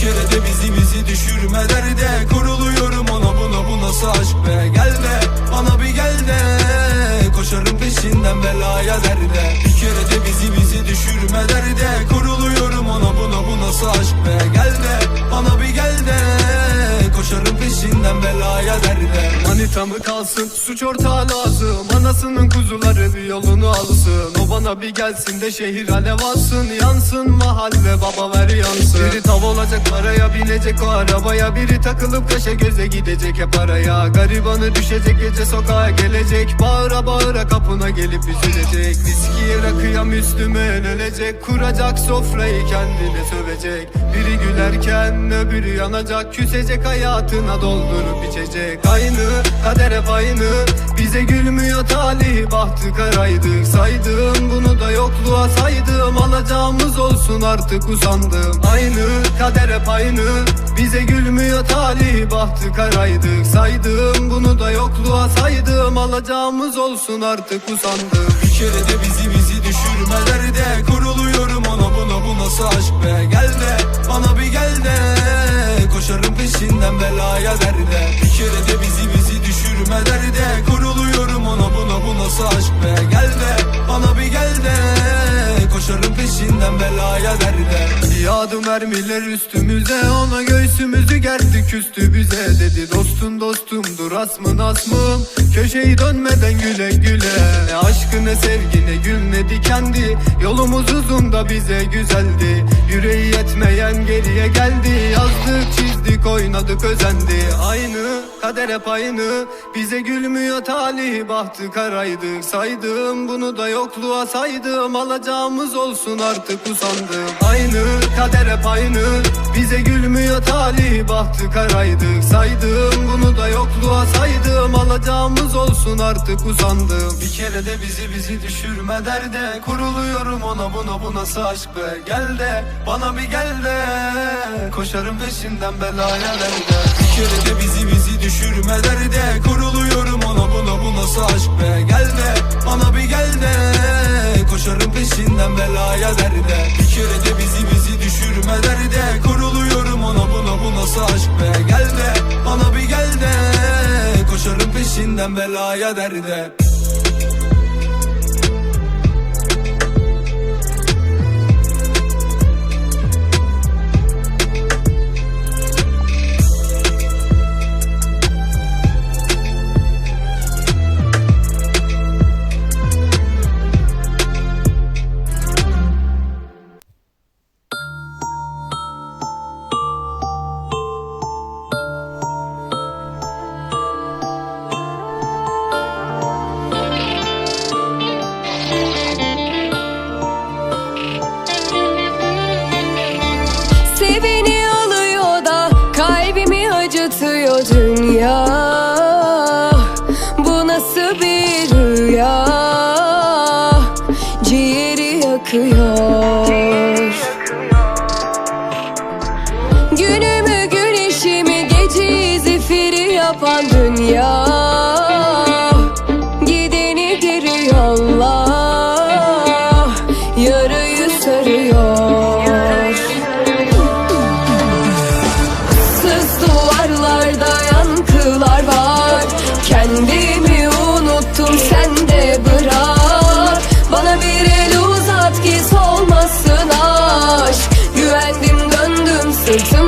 kere de bizi bizi düşürme derde. Kuruluyorum ona buna bu nasıl aşk be? Gel de bana bir gel de. Koşarım peşinden belaya derde. Manita mı kalsın? Suç ortağı lazım. Anasının kuzuları bir yolunu alsın. O bana bir gelsin de şehir alev alsın. Yansın mahalle baba ver yansın. Biri tav olacak paraya binecek. O arabaya Biri takılıp kaşa göze gidecek. Hep araya Garibanı düşecek. Gece sokağa gelecek. Bağıra bağıra kapına gelip üzülecek. Viskiye rakıya Müslüman ölecek. Kuracak sofrayı kendine sövecek. Biri gülerken öbürü yanacak. Küsecek hayatına doldurup içecek. Aynı kader hep aynı Bize gülmüyor talih. Bahtı karaydık Saydım. Bunu da yokluğa saydım. Alacağımız olsun artık usandım. Aynı kader hep aynı Bize gülmüyor talih. Bahtı karaydık Saydım. Bunu da yokluğa saydım. Alacağımız olsun artık usandım. Bir kere de bizi bizi düşürmeler de Kuruluyorum ona. Buna bu nasıl aşk be? Gel de bana bir gel de. Koşarım peşinden belaya derde Bir kere de nasıl aşk be Gel de bana bir gel de. Koşarım peşinden belaya derde. Yağdı mermiler üstümüze Ona göğsümüzü gerdi küstü bize. Dedi dostum dostumdur asmın asmım Köşeyi dönmeden güle güle. Ne aşkı ne sevgi ne gül ne dikendi Yolumuz uzun da bize güzeldi. Yüreği yetmeyen geriye geldi. Yazdık çizdik oynadık özendi. Aynı kader hep aynı. Bize gülmüyor talih bahtı karaydık Saydım bunu da yokluğa saydım. Alacağımız olsun artık usandım Aynı kader hep aynı. Bize gülmüyor talih bahtı karaydık Saydım bunu da yokluğa saydım. Alacağımız olsun artık usandım Bir kere de bizi bizi düşürme derde Kuruluyorum ona buna bu nasıl aşk be. Gel de bana bir gel de. Koşarım peşinden belaya derde Bir kere de bizi bizi düşürme derde Kuruluyorum ona buna bu nasıl aşk be. Gel de bana bir gel de. Koşarım peşinden belaya derde Bir kere de bizi bizi düşürme derde Kuruluyorum ona buna bu nasıl aşk be. Gel de bana bir gel de. Koşarım peşinden belaya derde yapan dünya. Gideni diri Allah Yarayı sarıyor. Sız duvarlarda yankılar var. Kendimi unuttum sen de bırak. Bana bir el uzat ki solmasın aşk. Güvendim döndüm sırtım